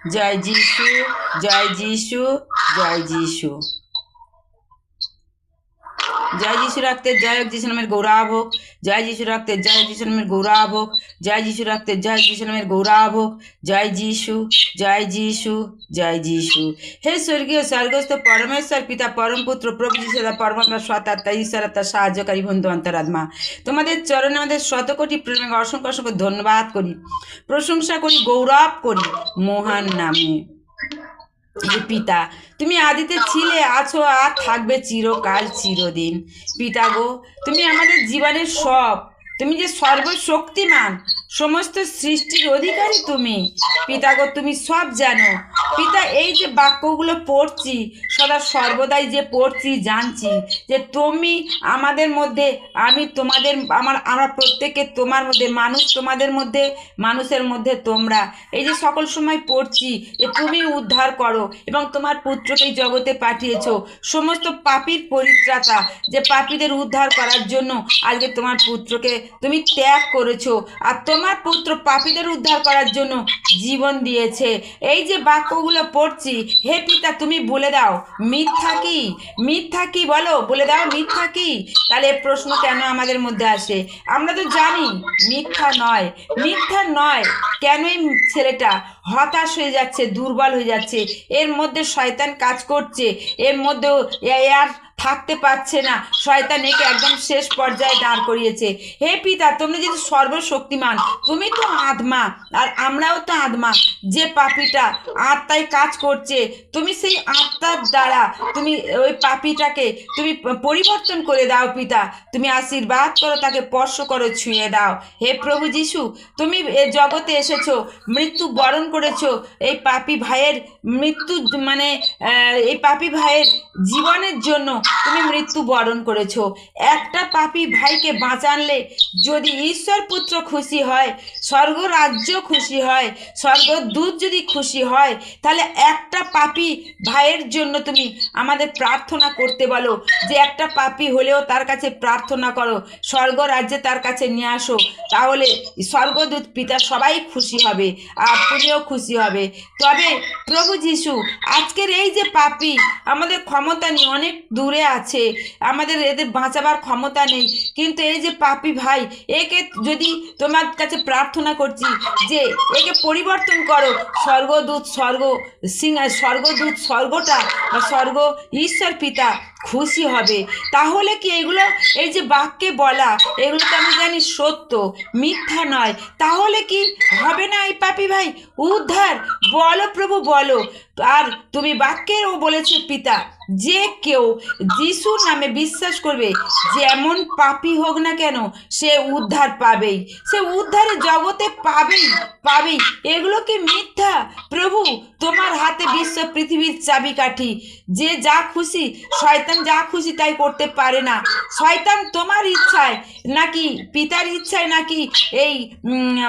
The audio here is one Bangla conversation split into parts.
জয় যিশু জয় যিশু জয় যিশু। জয় যিশু রাখতে জয় যিশু নামের গৌরব হোক। জয় যিশু রক্তের জয় যিশু নামের হোক জয় যিশু রক্তের জয় যিশু নামের হোক জয় যিশু জয় যিশু জয় যিশু। হে স্বর্গীয় স্বর্গস্থ পরমেশ্বর পিতা, পরম পুত্র, প্রভু যিশু দাদা পরমাত্মা সত্তা ঈশ্বর তার সাহায্যকারী বন্ধু, অন্তরাত্মা। তোমাদের চরণে আমাদের শতকোটি প্রেমে অসংখ্য অসংখ্য ধন্যবাদ করি। প্রশংসা করি, গৌরব করি, মহান নামে। পিতা, তুমি আদিতে ছিলে, আছো আর থাকবে চিরকাল, চিরদিন। পিতা গো, তুমি আমাদের জীবনের সব তুমি যে সর্বশক্তিমান, সমস্ত সৃষ্টির অধিকারী তুমি। পিতা গো তুমি সব জানো। পিতা, এই যে বাক্যগুলো পড়ছি, সদা সর্বদাই যে পড়ছি, জানছি যে তুমি আমাদের মধ্যে, আমি তোমাদের, আমার, আমরা প্রত্যেকে তোমার মধ্যে, মানুষ তোমাদের মধ্যে, মানুষের মধ্যে তোমরা। এই যে সকল সময় পড়ছি যে তুমি উদ্ধার করো এবং তোমার পুত্রকে জগতে পাঠিয়েছ। সমস্ত পাপীর পরিত্রাতা যে পাপীদের উদ্ধার করার জন্য আজকে তোমার পুত্রকে তুমি ত্যাগ করেছ আর তোমার পুত্র পাপীদের উদ্ধার করার জন্য জীবন দিয়েছে। এই যে বাক্যগুলো পড়ছি, হে পিতা, তুমি বলে দাও, মিথ্যা কি? মিথ্যা কি বলো? বলে দাও, মিথ্যা কি? তাহলে প্রশ্ন কেন আমাদের মধ্যে আসে? আমরা তো জানি, মিথ্যা নয়। মিথ্যা নয়, কেনই ছেলেটা হতাশ হয়ে যাচ্ছে, দুর্বল হয়ে যাচ্ছে? এর মধ্যে শয়তান কাজ করছে, এর মধ্যেও এ আর থাকতে পারছে না। শয়তান একে একদম শেষ পর্যায়ে দাঁড় করিয়েছে। হে পিতা, তুমি যদি সর্বশক্তিমান, তুমি তো আত্মা, আর আমরাও তো আত্মা। যে পাপিটা আত্মায় কাজ করছে, তুমি সেই আত্মার দ্বারা তুমি ওই পাপিটাকে তুমি পরিবর্তন করে দাও পিতা। তুমি আশীর্বাদ করো, তাকে স্পর্শ করো, ছুঁয়ে দাও। হে প্রভু যিশু, তুমি এ জগতে এসেছ, মৃত্যু বরণ করেছ। এই পাপি ভাইয়ের মৃত্যু মানে এই পাপি ভাইয়ের জীবনের জন্য তুমি মৃত্যু বরণ করেছ। একটা পাপি ভাইকে বাঁচানলে যদি ঈশ্বর পুত্র খুশি হয়, স্বর্গ রাজ্য খুশি হয় স্বর্গদূত যদি খুশি হয়, তাহলে একটা পাপি ভাইয়ের জন্য তুমি আমাদের প্রার্থনা করতে বলো যে একটা পাপি হলেও তার কাছে প্রার্থনা করো, স্বর্গ রাজ্যে তার কাছে নিয়ে আসো, তাহলে স্বর্গদূত পিতা সবাই খুশি হবে, আর তুমিও খুশি হবে। তবে প্রভু যিশু, আজকের এই যে পাপি, আমাদের ক্ষমতা নিয়ে অনেক দূরে আছে। আমাদের এদের বাঁচাবার ক্ষমতা নেই। কিন্তু এই যে পাপি ভাই, একে যদি তোমার কাছে প্রার্থনা করছি যে, একে পরিবর্তন করো। স্বর্গদূত, স্বর্গ সিং, স্বর্গদূত স্বর্গটা বা স্বর্গ ঈশ্বর পিতা খুশি হবে। তাহলে কি এগুলো, এই যে বাক্যে বলা, এগুলো তো আমি জানি সত্য, মিথ্যা নয়। তাহলে কি হবে না এই পাপি ভাই? উদ্ধার, বলো প্রভু, বলো। আর তুমি বাক্যেও বলেছ, পিতা, যে কেউ যিশুর নামে বিশ্বাস করবে যেমন পাপি হোক না কেন, সে উদ্ধার পাবেই। সে উদ্ধারে জগতে পাবেই পাবেই। এগুলো কি মিথ্যা? প্রভু, তোমার হাতে বিশ্ব পৃথিবীর চাবিকাঠি। যে যা খুশি, শয়তান যা খুশি তাই করতে পারে না। শয়তান তোমার ইচ্ছায় নাকি, পিতার ইচ্ছায় নাকি এই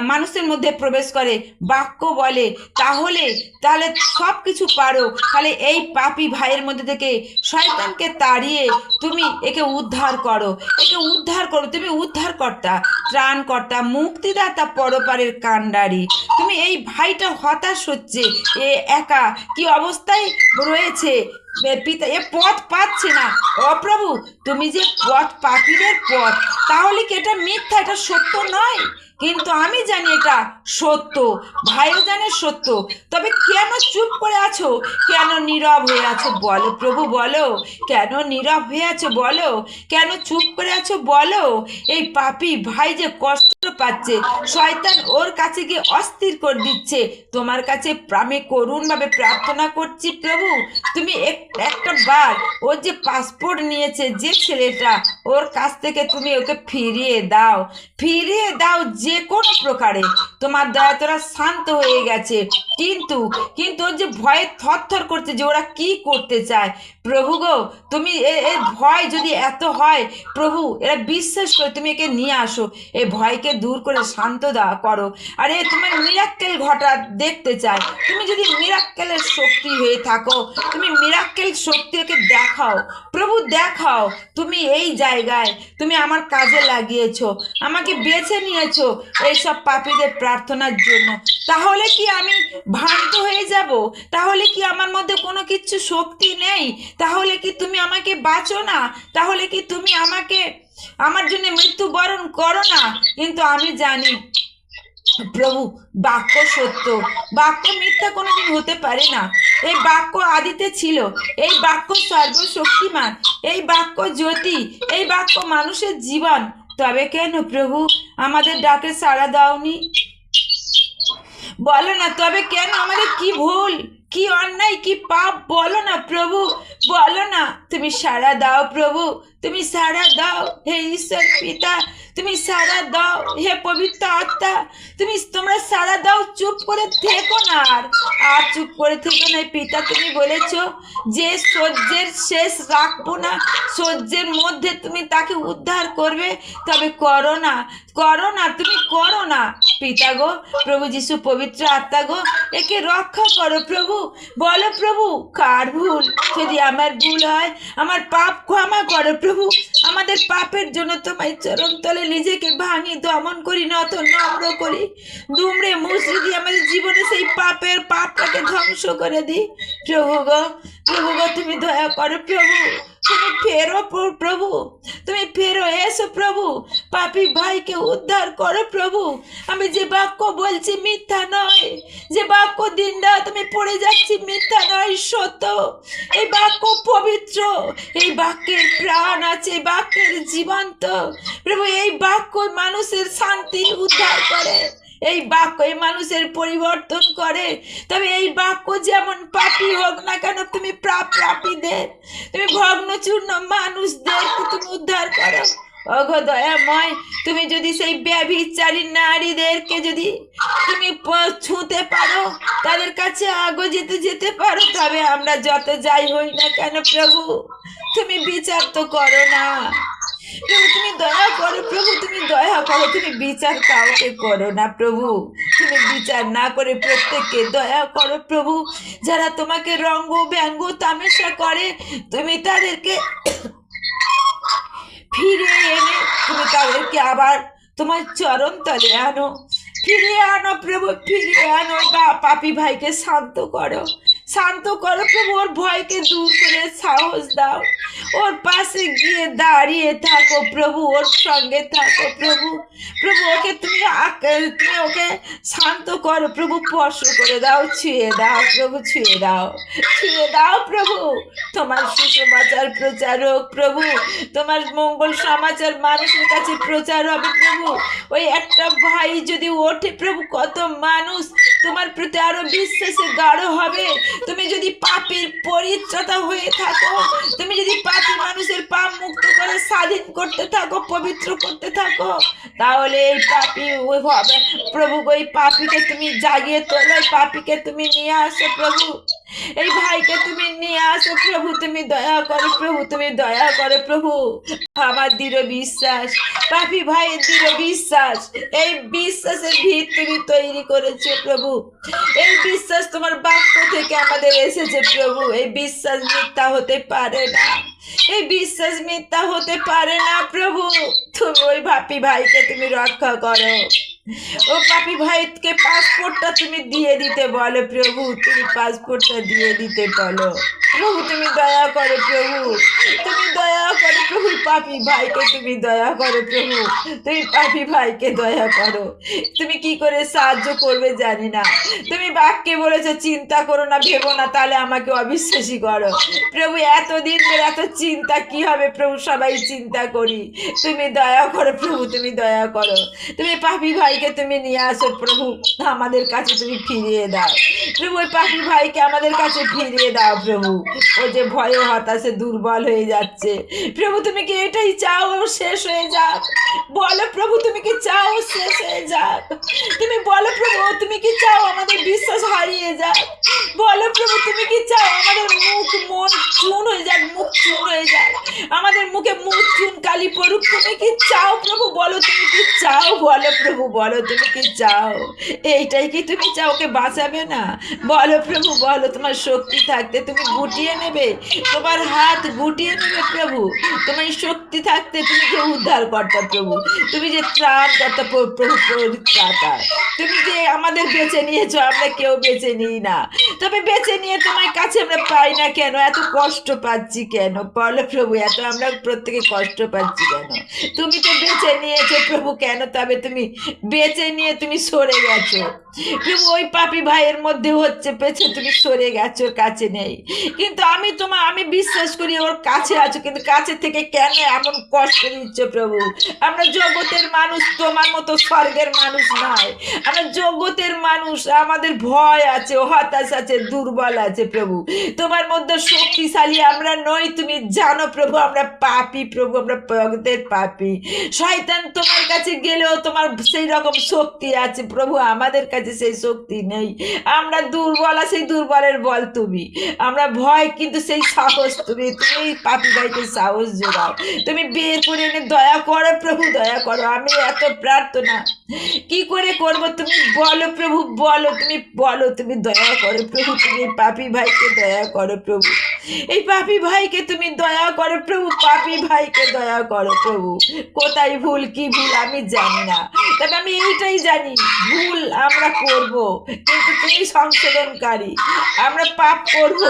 মানুষের মধ্যে প্রবেশ করে? বাক্য বলে, তাহলে তাহলে সব কিছু পারো, তাহলে এই পাপি ভাইয়ের মধ্যে থেকে শয়তানকে তাড়িয়ে তুমি একে উদ্ধার করো। একে উদ্ধার করো, তুমি উদ্ধারকর্তা, ত্রাণকর্তা, মুক্তিদাতা, পরপারের কাণ্ডারি। তুমি এই ভাইটা হতাশ হচ্ছে, এ একা কি অবস্থায় রয়েছে? পিতা, এ পথ পাচ্ছে না। অপ্রভু তুমি যে পথ পাখিদের পথ, তাহলে কি এটা মিথ্যা, এটা সত্য নয়? কিন্তু আমি জানি এটা সত্য, ভাইও জানে সত্য। তবে কেন চুপ করে আছো? কেন নীরব হয়ে আছো বলো প্রভু, বলো। কেন নীরব হয়ে আছো বলো? কেন চুপ করে আছো বলো? এই পাপি ভাই যে কষ্ট পাচ্ছে, শয়তান ওর কাছে গিয়ে অস্থির করে দিচ্ছে। তোমার কাছে আমি করুণভাবে প্রার্থনা করছি প্রভু, তুমি এক- একটা বার ওর যে পাসপোর্ট নিয়েছে যে ছেলেটা, ওর কাছ থেকে তুমি ওকে ফিরিয়ে দাও। ফিরিয়ে দাও যে কোনো প্রকারে তোমার দয়া তোরা শান্ত হয়ে গেছে। কিন্তু কিন্তু ওর যে ভয়ে থরথর করছে যে ওরা কি করতে চায়, প্রভু গো, তুমি এ- ভয় যদি এত হয়, প্রভু, এরা বিশ্বাস করে তুমি একে নিয়ে আসো। এ ভয়কে দূর করে শান্ত দেওয়া করো। আর এ তোমার মিরাক্কেল ঘটা দেখতে চায়। তুমি যদি মিরাক্কেলের শক্তি হয়ে থাকো, তুমি মিরাক্কেল শক্তি ওকে দেখাও। প্রভু, দেখাও, তুমি এই জায়গায়, তুমি আমার কাজে লাগিয়েছো, আমাকে বেছে নিয়েছো। এইসব পাপীদের প্রার্থনার জন্য। তাহলে কি আমি ভ্রান্ত হয়ে যাব? তাহলে কি আমার মধ্যে কোনো কিছু শক্তি নেই? তাহলে কি তুমি আমাকে বাঁচো না? তাহলে কি তুমি আমাকে, আমার জন্য মৃত্যুবরণ করো না? কিন্তু আমি জানি, প্রভু, বাক্য সত্য। বাক্য মিথ্যা কোনোদিন হতে পারে না। এই বাক্য আদিতে ছিল। এই বাক্য সর্বশক্তিমান। এই বাক্য জ্যোতি। এই বাক্য মানুষের জীবন। তবে কেন প্রভু? আমাদের ডাকে সাড়া দাওনি। বলো না তবে কেন? আমাদের কি ভুল? কি অন্যায়, কি পাপ বলো না প্রভু, বলো না। তুমি সাড়া দাও প্রভু, তুমি সারা দাও হে ঈশ্বর পিতা, তুমি সারা দাও হে পবিত্র আত্মা, তুমি তোমরা সারা দাও, চুপ করে থেকো না আর। আর চুপ করে থেকো না পিতা তুমি বলেছ যে সহ্যের শেষ রাখব না, সহ্যের মধ্যে তুমি তাকে উদ্ধার করবে, তবে করো না করো না, তুমি করো না। পিতা গো, প্রভু যিশু পবিত্র আত্মা গো, একে রক্ষা করো প্রভু। বলো প্রভু, কার ভুল? যদি আমার ভুল হয়, আমার পাপ ক্ষমা করো প্রভু। আমাদের পাপের জন্য তোমায় চরণ তলে নিজেকে ভাঙি, দমন করি, নত, নম্র করি। দুমড়ে মুচড়ে দিয়ে আমাদের জীবনে সেই পাপের পাপটাকে ধ্বংস করে দিই। প্রভু গো প্রভু গো, তুমি দয়া করো প্রভু। তুমি ফেরো প্র- প্রভু। তুমি ফেরো, এসো প্রভু। পাপি ভাইকে উদ্ধার করো প্রভু। আমি যে বাক্য বলছি মিথ্যা নয়। যে বাক্য দিন রাত আমি পড়ে যাচ্ছি মিথ্যা নয়, সত্য। এই বাক্য পবিত্র। এই বাক্যের প্রাণ আছে বাক্যের জীবন্ত। প্রভু, এই বাক্য মানুষের শান্তি উদ্ধার করে। এই বাক্য এই মানুষের পরিবর্তন করে। তবে এই বাক্য যেমন পাপি হোক না কেন, তুমি প্রাপ প্রাপীদের তুমি ভগ্নচূর্ণ মানুষদেরকে তুমি উদ্ধার করো। অঘ দয়াময় তুমি যদি সেই ব্যভিচারী নারীদেরকে যদি তুমি ছুঁতে পারো, তাদের কাছে আগো যেতে যেতে পারো, তবে আমরা যত যাই হই না কেন প্রভু, তুমি বিচার তো করো না। প্রভু, তুমি দয়া করো, প্রভু, তুমি দয়া করো, তুমি বিচার কাউকে করো না প্রভু। তুমি বিচার না করে প্রত্যেককে দয়া করো প্রভু। যারা তোমাকে রঙ্গ ব্যঙ্গ তামেশা করে, তুমি তাদেরকে ফিরে এনে তুমি তাদেরকে আবার তোমার চরণ তলে আনো। ফিরে আনো প্রভু ফিরিয়ে আনো। বা পাপি ভাইকে শান্ত করো। শান্ত করো প্রভু, ওর ভয়কে দূর করে সাহস দাও। ওর পাশে গিয়ে দাঁড়িয়ে থাকো প্রভু, ওর সঙ্গে থাকো প্রভু। প্রভু, ওকে তুমি তুমি ওকে শান্ত করো প্রভু, স্পর্শ করে দাও, ছুঁয়ে দাও প্রভু, ছুঁয়ে দাও। ছুঁয়ে দাও প্রভু, তোমার সুসমাচার প্রচার হোক প্রভু। তোমার মঙ্গল সমাচার মানুষের কাছে প্রচার হবে প্রভু। ওই একটা ভাই যদি ওঠে প্রভু, কত মানুষ তোমার প্রতি আরও বিশ্বাসে গাঢ় হবে। তুমি যদি পাপের পরিচ্ছতা হয়ে থাকো, তুমি যদি পাপি মানুষের পাপ মুক্ত করে স্বাধীন করতে থাকো, পবিত্র করতে থাকো, তাহলে এই পাপি হবে প্রভু ওই পাপিকে তুমি জাগিয়ে তোলো পাপিকে তুমি নিয়ে আসো প্রভু। এই ভাইকে তুমি নিয়ে আসো প্রভু, তুমি দয়া করো প্রভু, তুমি দয়া করো প্রভু। আমার দৃঢ় বিশ্বাস, পাপি ভাইয়ের দৃঢ় বিশ্বাস, এই বিশ্বাসের ভিত তুমি তৈরি করেছ প্রভু। এই বিশ্বাস তোমার বাক্য থেকে আমাদের এসেছে প্রভু। এই বিশ্বাস মিথ্যা হতে পারে না। এই বিশ্বাস মিথ্যা হতে পারে না প্রভু। তুমি ওই ভাপি ভাইকে তুমি রক্ষা করো। ও পাপি ভাইকে পাসপোর্টটা তুমি দিয়ে দিতে বলো, প্রভু, তুমি পাসপোর্টটা দিয়ে দিতে বলো। প্রভু, তুমি দয়া করো, প্রভু, তুমি দয়া পাপি ভাইকে তুমি দয়া করো, প্রভু। তুমি পাপি ভাইকে দয়া করো। তুমি কি করে সাহায্য করবে জানি না। তুমি বাক্যে বলেছ, চিন্তা করো না, ভেবো না, তাহলে আমাকে অবিশ্বাসী করো। প্রভু, এতদিন ধরে এত চিন্তা, কি হবে প্রভু? সবাই চিন্তা করি। তুমি দয়া করো, প্রভু, তুমি দয়া করো। তুমি পাপি ভাইকে তুমি নিয়ে আসো, প্রভু। আমাদের কাছে তুমি ফিরিয়ে দাও। প্রভু, ওই পাপি ভাইকে আমাদের কাছে ফিরিয়ে দাও, প্রভু। ও যে ভয়ে হতাশে দুর্বল হয়ে যাচ্ছে। প্রভু, তুমি কি এটাই চাও শেষ হয়ে যাক। বলো প্রভু, তুমি কি চাও শেষ হয়ে যাক। তুমি বলো প্রভু, তুমি কি চাও? আমাদের বিশ্বাস হারিয়ে যাক বলো প্রভু, তুমি কি চাও? আমাদের মুখ মন চুন হয়ে যাক, মুখ চুন হয়ে যাক। আমাদের মুখে মুখ চুন, কালি পড়ুক তুমি কি চাও প্রভু? বলো, তুমি কি চাও? বলো প্রভু, বলো, তুমি কি চাও? এইটাই কি তুমি চাও? ওকে বাঁচাবে না? বলো প্রভু, বলো, তোমার শক্তি থাকতে তুমি গুটিয়ে নেবে। তোমার হাত গুটিয়ে নেবে প্রভু। তোমার শক্তি থাকতে তুমি যে উদ্ধার কর্তা প্রভু। তুমি যে ত্রাণ কর্তা প্রভু পরিত্রাতা তুমি যে আমাদের বেছে নিয়েছো, আমরা কেউ বেছে নিই না। তবে বেছে নিয়ে তোমার কাছে আমরা পাই না কেন? এত কষ্ট পাচ্ছি কেন? বলো প্রভু, এত আমরা প্রত্যেকে কষ্ট পাচ্ছি কেন? তুমি তো বেছে নিয়েছো প্রভু, কেন তবে তুমি বেছে নিয়ে তুমি সরে গেছো? প্রভু, ওই পাপি ভাইয়ের মধ্যে হচ্ছে পেছে তুমি সরে গেছো ওর কাছে নেই। কিন্তু আমি তোমার আমি বিশ্বাস করি ওর কাছে আছো, কিন্তু কাছে থেকে কেন এমন কষ্ট দিচ্ছ প্রভু? আমরা জগতের মানুষ, তোমার মতো স্বর্গের মানুষ নয়। আমরা জগতের মানুষ, আমাদের ভয় আছে হতাশ আছে, দুর্বল আছে প্রভু। তোমার মধ্যে শক্তিশালী আমরা নই, তুমি জানো প্রভু, আমরা পাপি প্রভু, আমরা জগতের পাপি। শয়তান তোমার কাছে গেলেও তোমার সেই রকম শক্তি আছে প্রভু, আমাদের কাছে সেই শক্তি নেই। আমরা দুর্বল সেই দুর্বলের বল তুমি। আমরা ভয়, কিন্তু সেই সাহস তুমি তুমি পাপি ভাইকে সাহস যোগাও। তুমি বের করে এনে দয়া করো প্রভু, দয়া করো, আমি এত প্রার্থনা। কি করে করব? তুমি বলো প্রভু, বলো, তুমি বলো তুমি দয়া করো প্রভু, তুমি পাপি ভাইকে দয়া করো প্রভু। এই পাপি ভাইকে তুমি দয়া করো প্রভু, পাপি ভাইকে দয়া করো প্রভু। কোথায় ভুল, কি ভুল আমি জানি না। তবে আমি এইটাই জানি, ভুল আমরা করব, কিন্তু তুমি সংশোধনকারী। আমরা পাপ করব,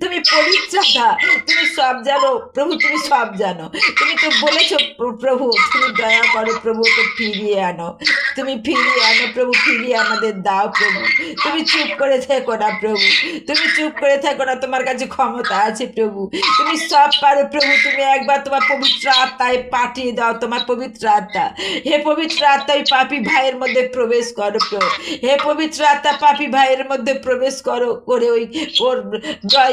তুমি পরিত্রাতা তুমি সব জানো, প্রভু, তুমি সব জানো। তুমি তো বলেছ, প্রভু, তুমি দয়া করো প্রভু ওকে ফিরিয়ে আনো। তুমি ফিরিয়ে আনো প্রভু, ফিরিয়ে আমাদের দাও প্রভু। তুমি চুপ করে থেকো না প্রভু। তুমি চুপ করে থেকো না, তোমার কাছে ক্ষমতা আছে প্রভু। তুমি সব পারো প্রভু, তুমি একবার তোমার পবিত্র আত্মায় পাঠিয়ে দাও তোমার পবিত্র আত্মা। হে পবিত্র আত্মা, ওই পাপি ভাইয়ের মধ্যে প্রবেশ করো প্রভু। হে পবিত্র আত্মা, পাপি ভাইয়ের মধ্যে প্রবেশ করো, করে ওই ওর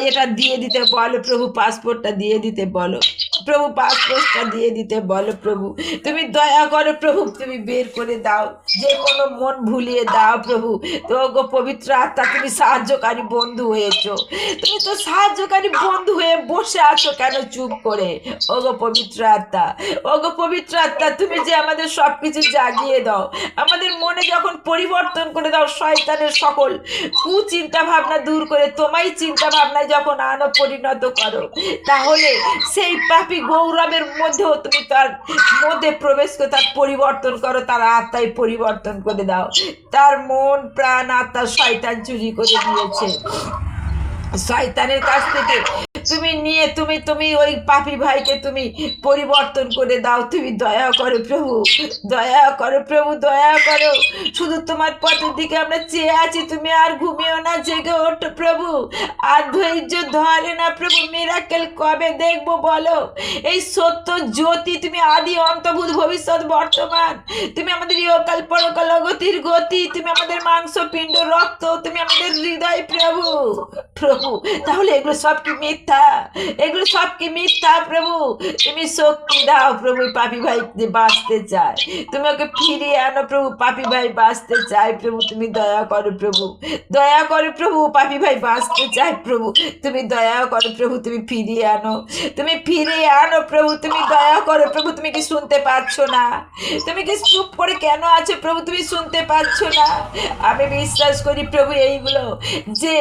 এটা দিয়ে দিতে বলো প্রভু, পাসপোর্টটা দিয়ে দিতে বলো। প্রভু, পাসপোর্টটা দিয়ে দিতে বলো প্রভু। তুমি দয়া করো প্রভু, তুমি বের করে দাও। যে কোনো মন ভুলিয়ে দাও প্রভু। তো গো পবিত্র আত্মা, তুমি সাহায্যকারী বন্ধু হয়েছো। তুমি তো সাহায্যকারী বন্ধু হয়ে বসে আছো কেন চুপ করে? ও গো পবিত্র আত্মা, ও গো পবিত্র আত্মা, তুমি যে আমাদের সব কিছু জাগিয়ে দাও, আমাদের মনে যখন পরিবর্তন করে দাও শয়তানের সকল কুচিন্তা ভাবনা দূর করে তোমাই চিন্তা ভাবনায় যখন আনো পরিণত করো, তাহলে সেই পাপি গৌরবের মধ্যেও তুমি তার মধ্যে প্রবেশ করে তার পরিবর্তন করো, তার আত্মায় পরিবর্তন করে দাও। তার মন প্রাণ আত্মা শয়তান চুরি করে দিয়েছে। শয়তানের কাছ থেকে তুমি নিয়ে, তুমি তুমি ওই পাপি ভাইকে তুমি পরিবর্তন করে দাও। তুমি দয়া করো প্রভু, দয়া করো প্রভু, দয়া করো। শুধু তোমার পথের দিকে আমরা চেয়ে আছি, তুমি আর ঘুমিও না, জেগে ওঠো প্রভু। আর ধৈর্য ধরে না প্রভু মিরাকেল কবে দেখব বলো? এই সত্য জ্যোতি তুমি আদি অন্তভূত ভবিষ্যৎ বর্তমান। তুমি আমাদের ইহকাল পরকাল গতির গতি, তুমি আমাদের মাংস, পিণ্ড, রক্ত, তুমি আমাদের হৃদয় প্রভু। প্রভু, তাহলে এগুলো সব কি মিথ্যা? এগুলো সব কি মিথ্যা, প্রভু? তুমি শক্তি দাও, প্রভু পাপি ভাই বাঁচতে চায়। তুমি ওকে ফিরিয়ে আনো, প্রভু, পাপি ভাই বাঁচতে চায়, প্রভু, তুমি দয়া করো, প্রভু। দয়া করো, প্রভু, পাপি ভাই বাঁচতে চায়, প্রভু। তুমি দয়া করো, প্রভু, তুমি ফিরিয়ে আনো। তুমি ফিরিয়ে আনো, প্রভু, তুমি দয়া করো, প্রভু, তুমি কি শুনতে পাচ্ছ না? তুমি কি চুপ করে কেন আছো, প্রভু, তুমি শুনতে পাচ্ছ না? আমি বিশ্বাস করি, প্রভু, এইগুলো যে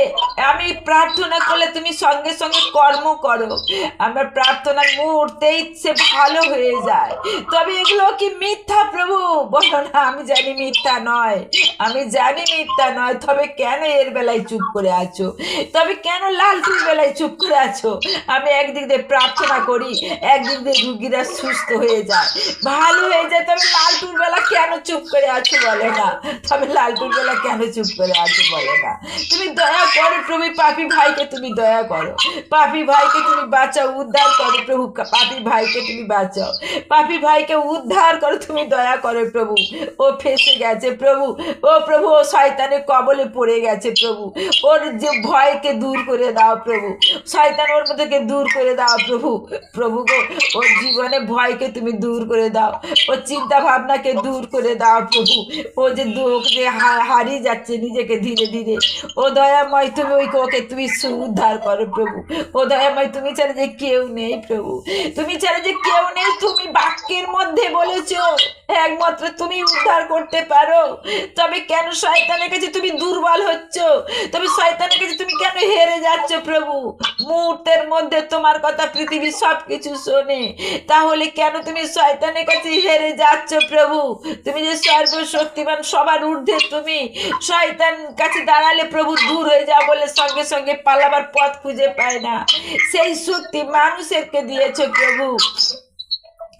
আমি প্রার্থনা করলে তুমি সঙ্গে সঙ্গে কর্ম করো। আমার প্রার্থনার মুহূর্তেই সে ভালো হয়ে যায়। তবে এগুলো কি মিথ্যা প্রভু? বলো না, আমি জানি মিথ্যা নয়। আমি জানি মিথ্যা নয়, তবে কেন এর বেলায় চুপ করে আছো? তবে কেন লালটুর বেলায় চুপ করে আছো? আমি একদিক দিয়ে প্রার্থনা করি, একদিক দিয়ে রুগীরা সুস্থ হয়ে যায়। ভালো হয়ে যায়, তবে বেলা কেন চুপ করে আছো বলে না? তবে লালটুর বেলা কেন চুপ করে আছো বলে না? তুমি দয়া করো প্রভু পাপি ভাইকে তুমি দয়া করো। পাপি ভাইকে তুমি বাঁচাও, উদ্ধার করো প্রভু। পাপি ভাইকে তুমি বাঁচাও। পাপি ভাইকে উদ্ধার করো, তুমি দয়া করো প্রভু। ও ফেসে গেছে প্রভু। ও প্রভু, ও শয়তানের কবলে পড়ে গেছে প্রভু। ওর যে ভয়কে দূর করে দাও প্রভু। শয়তান ওর মধ্যে দূর করে দাও প্রভু। প্রভু গো, ওর জীবনে ভয়কে তুমি দূর করে দাও। ওর চিন্তা ভাবনাকে দূর করে দাও প্রভু। ও যে দু- যে হারিয়ে যাচ্ছে নিজেকে ধীরে ধীরে। ও দয়াময়, তুমি ওই ওকে তুমি উদ্ধার করো প্রভু। ও দয়াময়, তুমি ছাড়া যে কেউ নেই প্রভু। তুমি ছাড়া যে কেউ নেই, তুমি বাক্যের মধ্যে বলেছ, একমাত্র তুমি উদ্ধার করতে পারো। তবে কেন শয়তানের কাছে তুমি দুর্বল হচ্ছ? তবে শয়তানের কাছে তুমি কেন হেরে যাচ্ছ প্রভু? মুহূর্তের মধ্যে তোমার কথা পৃথিবী সবকিছু শোনে। তাহলে কেন তুমি শয়তানের কাছে হেরে যাচ্ছ প্রভু? তুমি যে সর্বশক্তিমান সবার ঊর্ধ্বে তুমি। শয়তান কাছে দাঁড়ালে প্রভু দূর হয়ে যাও বলে সঙ্গে সঙ্গে পালাবার পথ খুঁজে পায় না। সেই শক্তি মানুষেরকে দিয়েছ প্রভু।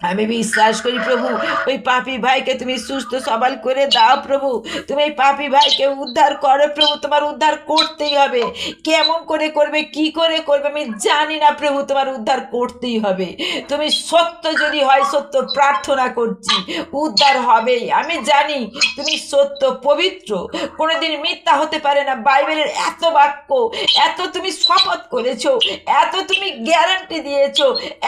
আমি বিশ্বাস করি প্রভু, ওই পাপি ভাইকে তুমি সুস্থ সবল করে দাও প্রভু। তুমি এই পাপি ভাইকে উদ্ধার করো প্রভু, তোমার উদ্ধার করতেই হবে। কেমন করে করবে, কি করে করবে, আমি জানি না প্রভু, তোমার উদ্ধার করতেই হবে। তুমি সত্য যদি হয়, সত্য প্রার্থনা করছি, উদ্ধার হবেই। আমি জানি তুমি সত্য পবিত্র। কোনোদিন মিথ্যা হতে পারে না। বাইবেলের এত বাক্য, এত তুমি শপথ করেছ, এত তুমি গ্যারান্টি দিয়েছ,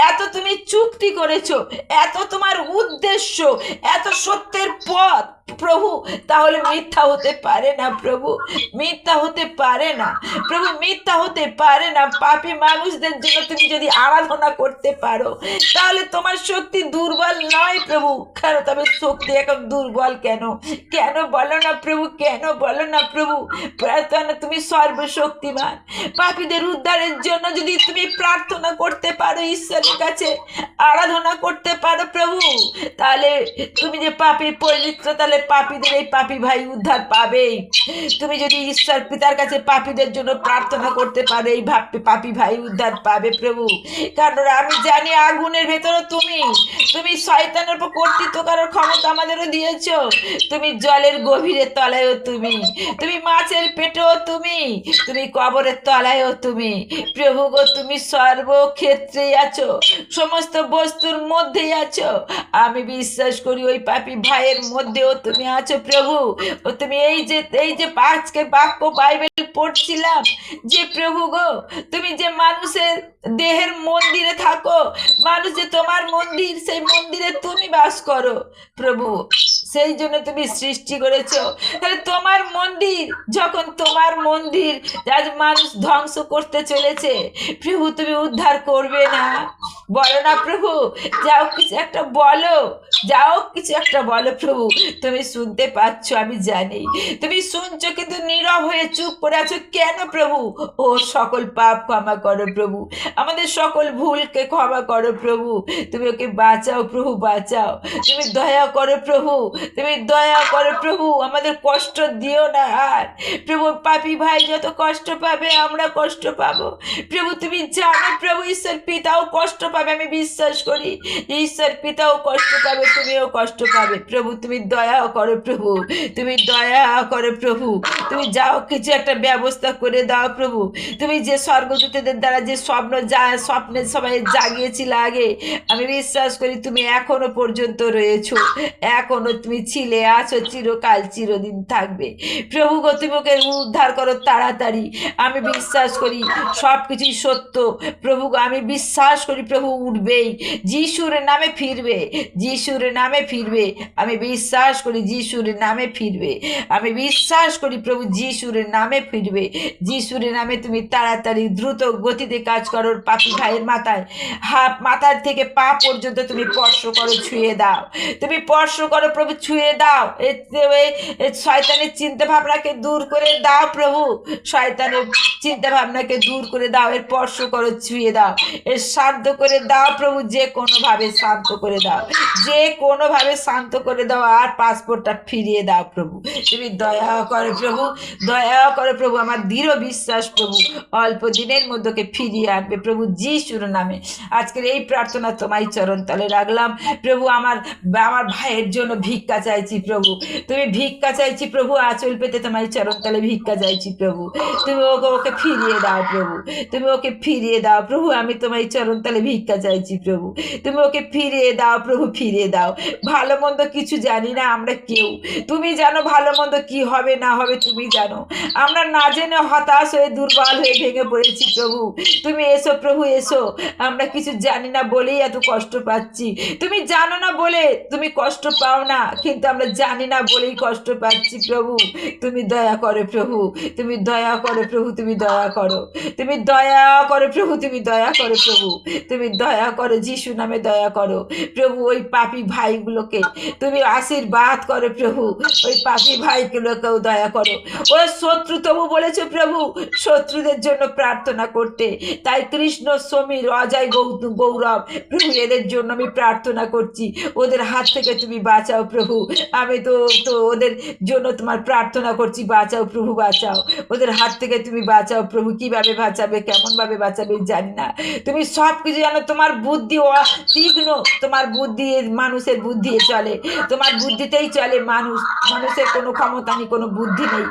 এত তুমি চুক্তি করেছ এত তোমার উদ্দেশ্য এত সত্যের পথ। প্রভু, তাহলে মিথ্যা হতে পারে না প্রভু, মিথ্যা হতে পারে না। প্রভু, মিথ্যা হতে পারে না। পাপী মানুষদের জন্য তুমি যদি আরাধনা করতে পারো, তাহলে তোমার শক্তি দুর্বল নয় প্রভু। কেন? তবে শক্তি এখন দুর্বল কেন? কেন বলো না প্রভু, কেন বলো না প্রভু? প্রার্থনা, তুমি সর্বশক্তিমান। পাপীদের উদ্ধারের জন্য যদি তুমি প্রার্থনা করতে পারো, ঈশ্বরের কাছে আরাধনা করতে পারো প্রভু, তাহলে তুমি যে পাপী পবিত্র তাহলে পাপীদের এই পাপী ভাই উদ্ধার পাবেই। তুমি যদি ঈশ্বর পিতার কাছে পাপীদের জন্য প্রার্থনা করতে পারো, এই ভাববে পাপী ভাই উদ্ধার পাবে প্রভু। কারণ আমি জানি আগুনের ভেতরে তুমি। তুমি শয়তানের উপর কর্তৃত্ব করার ক্ষমতা আমাদেরও দিয়েছ। তুমি জলের গভীরের তলায়ও তুমি। তুমি মাছের পেটেও তুমি। তুমি কবরের তলায়ও তুমি। প্রভু গো, তুমি সর্বক্ষেত্রেই আছো। সমস্ত বস্তুর মধ্যেই আছো। আমি বিশ্বাস করি ওই পাপি ভাইয়ের মধ্যেও তুমি আছো প্রভু। ও তুমি এই যে এই যে আজকে বাক্য বাইবেল পড়ছিলাম যে প্রভু গো, তুমি যে মানুষের দেহের মন্দিরে থাকো, মানুষ যে তোমার মন্দির, সেই মন্দিরে তুমি বাস করো। প্রভু, সেই জন্য তুমি সৃষ্টি করেছ। তাহলে তোমার মন্দির, যখন তোমার মন্দির, আজ মানুষ ধ্বংস করতে চলেছে, প্রভু তুমি উদ্ধার করবে না। বলো না প্রভু, যাও কিছু একটা বলো। যাও, কিছু একটা বলো প্রভু। তুমি শুনতে পাচ্ছ, আমি জানি। তুমি শুনছো, কিন্তু নীরব হয়ে চুপ করে আছো কেন প্রভু? ও সকল পাপ ক্ষমা করো প্রভু। আমাদের সকল ভুলকে ক্ষমা করো প্রভু। তুমি ওকে বাঁচাও প্রভু, বাঁচাও। তুমি দয়া করো প্রভু। তুমি দয়া করো প্রভু। আমাদের কষ্ট দিও না আর। প্রভু, পাপি ভাই যত কষ্ট পাবে, আমরা কষ্ট পাবো। প্রভু, তুমি জানো, প্রভু, ঈশ্বর পিতাও কষ্ট পাবে, আমি বিশ্বাস করি। ঈশ্বর পিতাও কষ্ট পাবে তুমিও কষ্ট পাবে। প্রভু, তুমি দয়া করো প্রভু, তুমি দয়া করো প্রভু, তুমি যাও, কিছু একটা ব্যবস্থা করে দাও প্রভু। তুমি যে স্বর্গদূতদের দ্বারা যে স্বপ্ন যা, স্বপ্নে সবাই জাগিয়েছিলে আগে, আমি বিশ্বাস করি তুমি এখনও পর্যন্ত রয়েছো। এখনও তুমি ছিলে, আছো, চিরকাল, চিরদিন থাকবে। প্রভু গো, তুমি ওকে উদ্ধার করো তাড়াতাড়ি। আমি বিশ্বাস করি সব কিছুই সত্য। প্রভু আমি বিশ্বাস করি প্রভু উঠবেই। যিশুর নামে ফিরবে যিশুর নামে ফিরবে। আমি বিশ্বাস করি যিশুর নামে ফিরবে। আমি বিশ্বাস করি প্রভু যিশুর নামে ফিরবে। যিশুর নামে তুমি তাড়াতাড়ি দ্রুত গতিতে কাজ করো পাপি ভাইয়ের মাথায়। হাত মাথার থেকে পা পর্যন্ত তুমি স্পর্শ করো, ছুঁয়ে দাও। তুমি স্পর্শ করো, প্রভু, ছুঁয়ে দাও। শয়তানের চিন্তা ভাবনাকে দূর করে দাও প্রভু। শয়তানের চিন্তা ভাবনাকে দূর করে দাও, এর স্পর্শ করো, ছুঁয়ে দাও। এর শান্ত করে দাও প্রভু, যে কোনোভাবে শান্ত করে দাও। যে কোনোভাবে শান্ত করে দাও, আর পাসপোর্টটা ফিরিয়ে দাও প্রভু। তুমি দয়া করো প্রভু, দয়া করো প্রভু, আমার দৃঢ় বিশ্বাস প্রভু, অল্প দিনের মধ্যে ফিরিয়ে আনবে প্রভু যিশুর নামে। আজকের এই প্রার্থনা তোমায় চরণ তলে রাখলাম। প্রভু, আমার আমার ভাইয়ের জন্য ভিক্ষা চাইছি প্রভু। তুমি ভিক্ষা চাইছি প্রভু, আঁচল পেতে তোমায় চরণ তলে ভিক্ষা চাইছি প্রভু। তুমি ওকে ওকে ফিরিয়ে দাও প্রভু। তুমি ওকে ফিরিয়ে দাও প্রভু, আমি তোমায় চরণ তলে ভিক্ষা চাইছি প্রভু। তুমি ওকে ফিরিয়ে দাও প্রভু, ফিরিয়ে দাও। ভালো মন্দ কিছু জানি না আমরা কেউ। তুমি জানো ভালো মন্দ কি হবে না হবে, তুমি জানো। আমরা না জেনে হতাশ হয়ে দুর্বল হয়ে ভেঙে পড়েছি প্রভু। তুমি এসো প্রভু, এসো। আমরা কিছু জানি না বলেই এত কষ্ট পাচ্ছি। তুমি জানো না বলে তুমি কষ্ট পাও না, কিন্তু আমরা জানি না বলেই কষ্ট পাচ্ছি প্রভু। তুমি দয়া করো প্রভু, তুমি দয়া করো প্রভু, তুমি দয়া করো। তুমি দয়া করো প্রভু, তুমি দয়া করো প্রভু। তুমি দয়া করো, যিশু নামে দয়া করো। প্রভু, ওই পাপি ভাইগুলোকে তুমি আশীর্বাদ করো প্রভু। ওই পাপি ভাইগুলোকেও দয়া করো। ও শত্রু তবু বলেছে, প্রভু, শত্রুদের জন্য প্রার্থনা করতে। তাই কৃষ্ণ সমীর অজয় গৌরব, প্রভু, এদের জন্য আমি প্রার্থনা করছি। ওদের হাত থেকে তুমি বাঁচাও প্রভু। আমি তো তো ওদের জন্য তোমার প্রার্থনা করছি, বাঁচাও প্রভু, বাঁচাও। ওদের হাত থেকে তুমি বাঁচাও প্রভু। কীভাবে বাঁচাবে কেমন ভাবে বাঁচাবে জানি না। তুমি সব কিছু জানো, তোমার বুদ্ধি অ- তীক্ষ্ণ। তোমার বুদ্ধি মানুষের বুদ্ধি চলে। তোমার বুদ্ধিতেই চলে মানুষ। মানুষের কোনো ক্ষমতা নেই কোনো বুদ্ধি নেই।